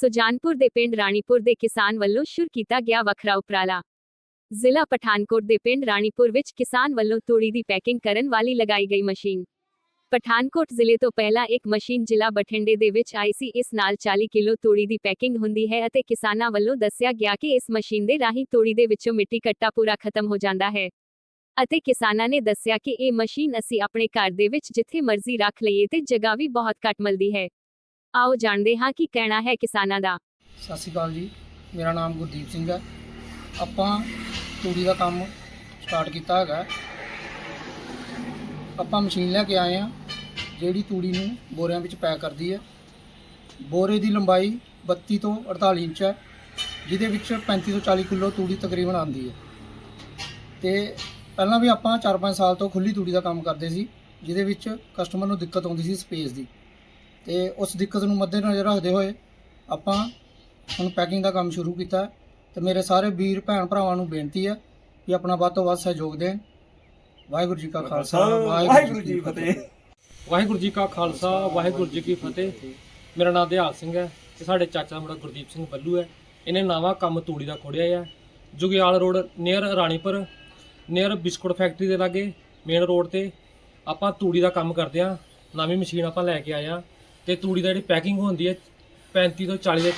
ਸੁਜਾਨਪੁਰ ਦੇ ਪਿੰਡ ਰਾਣੀਪੁਰ ਦੇ ਕਿਸਾਨ ਵੱਲੋਂ ਸ਼ੁਰੂ ਕੀਤਾ ਗਿਆ ਵੱਖਰਾ ਉਪਰਾਲਾ। ਜ਼ਿਲ੍ਹਾ ਪਠਾਨਕੋਟ ਦੇ ਪਿੰਡ ਰਾਣੀਪੁਰ ਵਿੱਚ ਕਿਸਾਨ ਵੱਲੋਂ ਤੂੜੀ ਦੀ ਪੈਕਿੰਗ ਕਰਨ ਵਾਲੀ ਲਗਾਈ ਗਈ ਮਸ਼ੀਨ। ਪਠਾਨਕੋਟ ਜ਼ਿਲ੍ਹੇ ਤੋਂ ਪਹਿਲਾਂ ਇੱਕ ਮਸ਼ੀਨ ਜ਼ਿਲ੍ਹਾ ਬਠਿੰਡੇ ਦੇ ਵਿੱਚ ਆਈ ਸੀ, ਇਸ ਨਾਲ 40 ਕਿਲੋ ਤੂੜੀ ਦੀ ਪੈਕਿੰਗ ਹੁੰਦੀ ਹੈ ਅਤੇ ਕਿਸਾਨਾਂ ਵੱਲੋਂ ਦੱਸਿਆ ਗਿਆ ਕਿ ਇਸ ਮਸ਼ੀਨ ਦੇ ਰਾਹੀਂ ਤੂੜੀ ਦੇ ਵਿੱਚੋਂ ਮਿੱਟੀ ਕੱਟਾ ਪੂਰਾ ਖਤਮ ਹੋ ਜਾਂਦਾ ਹੈ। ਅਤੇ ਕਿਸਾਨਾਂ ਨੇ ਦੱਸਿਆ ਕਿ ਇਹ ਮਸ਼ੀਨ ਅਸੀਂ ਆਪਣੇ ਘਰ ਦੇ ਵਿੱਚ ਜਿੱਥੇ ਮਰਜ਼ੀ ਰੱਖ ਲਈਏ ਤੇ ਜਗ੍ਹਾ ਵੀ ਬਹੁਤ ਘੱਟ ਮਿਲਦੀ ਹੈ। ਆਓ ਜਾਣਦੇ ਹਾਂ ਕੀ ਕਹਿਣਾ ਹੈ ਕਿਸਾਨਾਂ ਦਾ। ਸਤਿ ਸ਼੍ਰੀ ਅਕਾਲ ਜੀ, ਮੇਰਾ ਨਾਮ ਗੁਰਦੀਪ ਸਿੰਘ ਹੈ। ਆਪਾਂ ਤੂੜੀ ਦਾ ਕੰਮ ਸਟਾਰਟ ਕੀਤਾ ਹੈਗਾ। ਆਪਾਂ ਮਸ਼ੀਨ ਲੈ ਕੇ ਆਏ ਆ ਜਿਹੜੀ ਤੂੜੀ ਨੂੰ ਬੋਰਿਆਂ ਵਿੱਚ ਪੈਕ ਕਰਦੀ ਹੈ। ਬੋਰੇ ਦੀ ਲੰਬਾਈ 32 ਤੋਂ 48 ਇੰਚ ਹੈ, ਜਿਹਦੇ ਵਿੱਚ 35 ਤੋਂ 40 ਕਿਲੋ ਤੂੜੀ ਤਕਰੀਬਨ ਆਉਂਦੀ ਹੈ। ਤੇ ਪਹਿਲਾਂ ਵੀ ਆਪਾਂ 4-5 ਸਾਲ ਤੋਂ ਖੁੱਲੀ ਤੂੜੀ ਦਾ ਕੰਮ ਕਰਦੇ ਸੀ, ਜਿਹਦੇ ਵਿੱਚ ਕਸਟਮਰ ਨੂੰ ਦਿੱਕਤ ਆਉਂਦੀ ਸੀ ਸਪੇਸ ਦੀ। ਤੇ ਉਸ ਦਿੱਕਤ ਨੂੰ ਮੱਦੇਨਜ਼ਰ ਰੱਖਦੇ ਹੋਏ ਆਪਾਂ ਹੁਣ ਪੈਕਿੰਗ ਦਾ ਕੰਮ ਸ਼ੁਰੂ ਕੀਤਾ ਤੇ ਮੇਰੇ ਸਾਰੇ ਵੀਰ ਭੈਣ ਭਰਾਵਾਂ ਨੂੰ ਬੇਨਤੀ ਹੈ ਕਿ ਆਪਣਾ ਵੱਧ ਤੋਂ ਵੱਧ ਸਹਿਯੋਗ ਦੇਣ। ਵਾਹਿਗੁਰੂ ਜੀ ਕਾ ਖਾਲਸਾ ਵਾਹਿਗੁਰੂ ਜੀ ਫਤਿਹ। ਵਾਹਿਗੁਰੂ ਜੀ ਕਾ ਖਾਲਸਾ ਵਾਹਿਗੁਰੂ ਜੀ ਕੀ ਫਤਿਹ। ਮੇਰਾ ਨਾਮ ਦਿਹਾਲ ਸਿੰਘ ਹੈ ਤੇ ਸਾਡੇ ਚਾਚਾ ਦਾ ਮੁੰਡਾ ਗੁਰਦੀਪ ਸਿੰਘ ਬੱਲੂ ਹੈ। ਇਹਨੇ ਨਵਾਂ ਕੰਮ ਤੂੜੀ ਦਾ ਖੋੜਿਆ ਹੈ। Jugial road near Ranipur near biscuit factory ਦੇ ਲਾਗੇ ਮੇਨ ਰੋਡ ਤੇ ਆਪਾਂ ਤੂੜੀ ਦਾ ਕੰਮ ਕਰਦੇ ਆ ਨਵੀਂ ਮਸ਼ੀਨ ਆਪਾਂ ਲੈ ਕੇ ਆਏ ਆ ਤੇ ਤੂੜੀ ਦਾ ਜਿਹੜੀ ਪੈਕਿੰਗ ਹੁੰਦੀ ਹੈ 35 ਤੋਂ 40 ਦੇ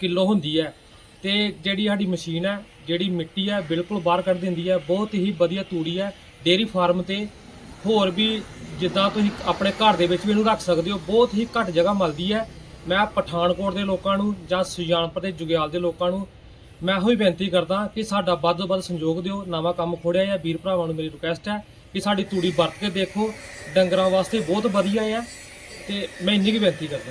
ਕਿਲੋ ਹੁੰਦੀ ਹੈ। ਤੇ ਜਿਹੜੀ ਸਾਡੀ ਮਸ਼ੀਨ ਹੈ, ਜਿਹੜੀ ਮਿੱਟੀ ਹੈ, ਬਿਲਕੁਲ ਬਾਹਰ ਕੱਢ ਦਿੰਦੀ ਹੈ। ਬਹੁਤ ਹੀ ਵਧੀਆ ਤੂੜੀ ਹੈ ਡੇਰੀ ਫਾਰਮ ਤੇ ਹੋਰ ਵੀ ਜਿੱਦਾਂ ਤੁਸੀਂ ਆਪਣੇ ਘਰ ਦੇ ਵਿੱਚ ਵੀ ਇਹਨੂੰ ਰੱਖ ਸਕਦੇ ਹੋ, ਬਹੁਤ ਹੀ ਘੱਟ ਜਗ੍ਹਾ ਮਿਲਦੀ ਹੈ। ਮੈਂ ਪਠਾਨਕੋਟ ਦੇ ਲੋਕਾਂ ਨੂੰ ਜਾਂ ਸੁਜਾਨਪੁਰ ਦੇ ਜੁਗਿਆਲ ਦੇ ਲੋਕਾਂ ਨੂੰ ਮੈਂ ਇਹੋ ਹੀ ਬੇਨਤੀ ਕਰਦਾ ਕਿ ਸਾਡਾ ਵੱਧ ਤੋਂ ਵੱਧ ਸੰਯੋਗ ਦਿਓ, ਨਵਾਂ ਕੰਮ ਖੋੜਿਆ ਹੈ। ਵੀਰ ਭਰਾਵਾਂ ਨੂੰ ਮੇਰੀ ਰਿਕੁਐਸਟ ਹੈ ਕਿ ਸਾਡੀ ਤੂੜੀ ਵਰਤ ਕੇ ਦੇਖੋ। ਡੰਗਰਾਂ ਵਾਸਤੇ ਬਹੁਤ ਵਧੀਆ ਹੈ। ਤੇ ਮੈਂ ਇੰਨੀ ਕੁ ਬੇਨਤੀ ਕਰਦਾ।